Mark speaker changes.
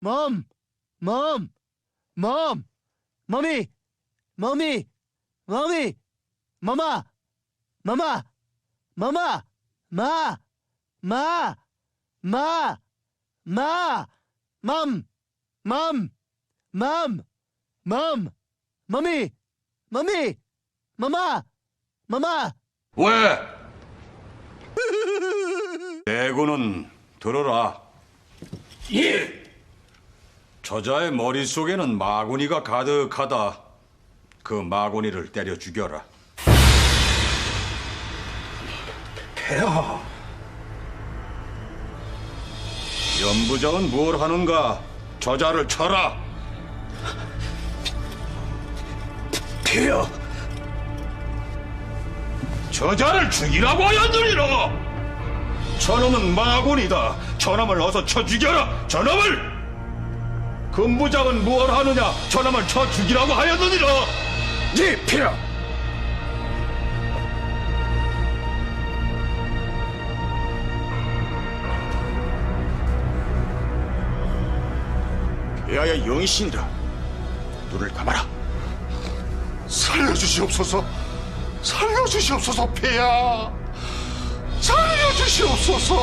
Speaker 1: Mom! Mom! Mom! Mommy! Mommy! Mommy! Mama! Mama! Mama! Ma! Ma! Ma! Ma! Mom! Mom! Mom! Mom! Mommy! Mommy! Mama! Mama!
Speaker 2: 왜? 대구는 들어라. 예. 저자의 머릿속에는 마구니가 가득하다. 그 마구니를 때려 죽여라.
Speaker 3: 폐하,
Speaker 2: 연부장은 뭘 하는가? 저자를 쳐라.
Speaker 3: 폐하,
Speaker 2: 저자를 죽이라고 하였느니라. 저놈은 마군이다. 저놈을 어서 쳐 죽여라. 저놈을. 금부장은 뭘 하느냐? 저놈을 쳐 죽이라고 하였느니라.
Speaker 3: 예, 폐하. 폐하의 영이신이라 눈을 감아라.
Speaker 4: 살려주시옵소서 살려주시옵소서 폐하 살려주시옵소서